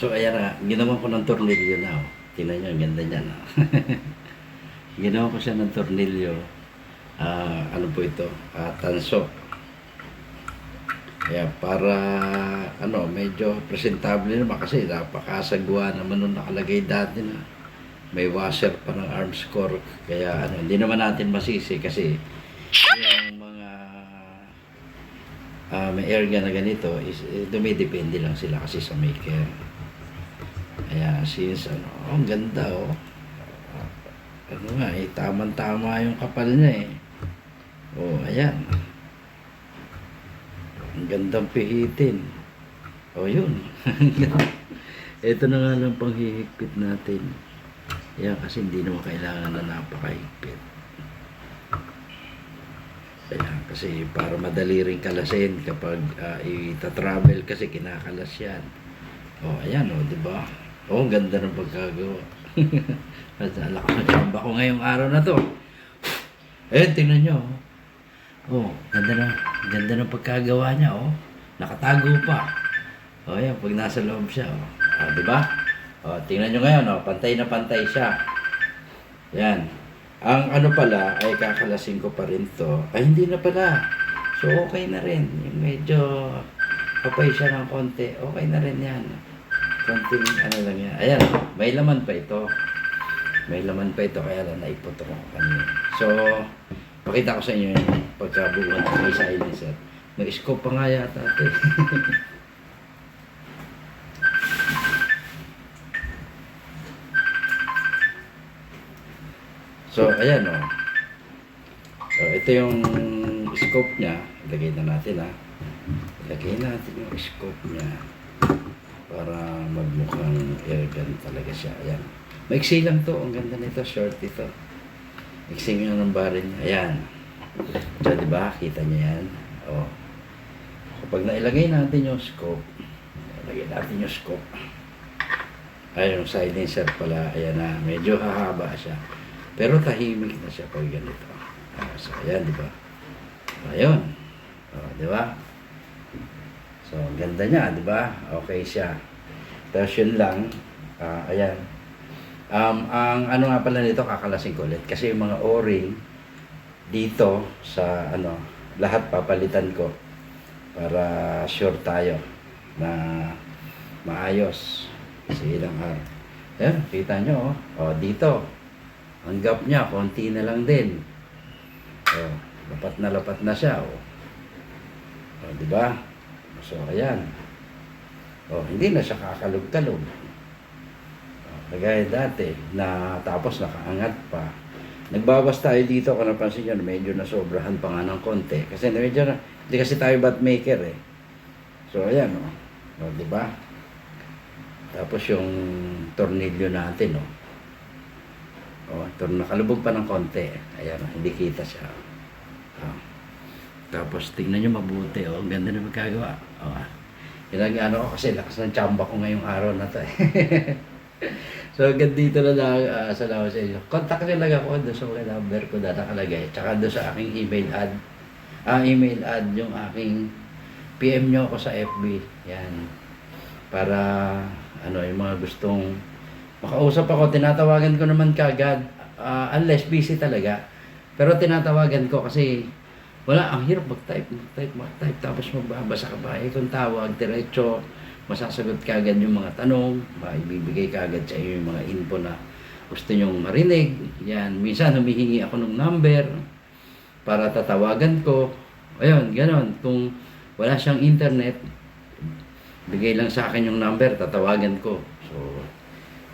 So ayan na, ginawa ko ng tornilyo na. Oh. Tingnan nyo, ang ganda niyan. Oh. ginawa ko siya ng tornilyo. Ah, ano po ito? Ah, tanso. Kaya para ano, medyo presentable naman kasi napakasagwa naman nung nakalagay dati na may washer pa ng arms cork. Kaya ano, hindi naman natin masisi kasi yung mga ah, may air gun na ganito is eh, dumidepende lang sila kasi sa maker. Kaya since ano, oh, ang ganda oh. Ano nga eh, tamang-tama yung kapal niya eh. Oh, ayan. Ang gandang pihitin. O yun. Ito na nga lang panghihigpit natin. Yan kasi hindi naman kailangan na napakahigpit. Ayan, kasi para madali rin kalasin kapag uh, ita-travel kasi kinakalas yan. O, ayan o, di ba? O, ang ganda ng pagkagawa. At ang lakas ng tsamba ko ngayong araw na to. Eh, tingnan nyo. Oh, ganda na, ganda ng pagkagawa niya, oh. Nakatago pa. Oh, yan, pag nasa loob siya, oh. Oh, di ba? Oh, tingnan nyo ngayon, oh, pantay na pantay siya. Yan. Ang ano pala, ay kakalasin ko pa rin to. Ay, hindi na pala. So, okay na rin. Yung medyo kapay siya ng konti. Okay na rin yan. Konting ano lang yan. Ayan, may laman pa ito. May laman pa ito, kaya lang naiputro ko kanina. So, pakita ko sa inyo yung pagkabuuan ng may silencer. May scope pa nga yata ito so, ayan o. So, ito yung scope niya. Ilagay na natin ha. Ilagay natin yung scope niya para magmukhang airgun talaga siya. Ayan. Maiksi lang to. Ang ganda nito. Short ito. Mixing nyo ng baril niya. Ayan. So, di ba? Kita niyo yan. O. Kapag nailagay natin yung scope, ilagay natin yung scope. Ay, yung silencer pala, ayan na, medyo hahaba siya. Pero tahimik na siya pag ganito. Ah, so, ayan, di ba? Ayun. O, di ba? So, ganda niya, di ba? Okay siya. Tapos yun lang, ah, ayan. Um, ang ano nga pala nito, kakalasin ko ulit. Kasi yung mga o-ring, dito sa ano, lahat papalitan ko para sure tayo na maayos kasi ilang araw. Ayan, kita nyo, oh. oh dito, ang gap niya, konti na lang din. Oh, lapat na lapat na siya, oh. Oh, di ba? So, ayan. Oh, hindi na siya kakalog-kalog. Oh, Kagaya dati, na tapos nakaangat pa. Nagbawas tayo dito, kung napansin nyo, medyo nasobrahan pa nga ng konti. Kasi medyo na, hindi kasi tayo bat maker eh. So, ayan, oh. oh di ba? Tapos yung tornilyo natin, oh. Oh, tor nakalubog pa ng konti. Ayan, oh, hindi kita siya. Oh. Tapos tingnan nyo mabuti, oh. Ang ganda na magkagawa. Oh. Yan ang ano ko kasi lakas ng tsamba ko ngayong araw na to eh. so hanggang dito na lang, uh, salamat sa inyo. Contact nyo lang ako doon sa mga number ko na nakalagay. Tsaka doon sa aking email ad. Ah, email ad yung aking PM nyo ako sa FB. Yan. Para ano, yung mga gustong makausap ako, tinatawagan ko naman kagad. Ah, unless busy talaga. Pero tinatawagan ko kasi wala, ang hirap mag-type, mag-type, mag-type, tapos magbabasa ka ba? Kung tawag, diretso, masasagot ka agad yung mga tanong, maibibigay ka agad sa iyo yung mga info na gusto nyong marinig. Yan, minsan humihingi ako ng number para tatawagan ko. Ayun, ganon. Kung wala siyang internet, bigay lang sa akin yung number, tatawagan ko. So,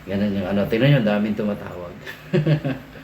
ganun yung ano. Tingnan nyo, daming tumatawag.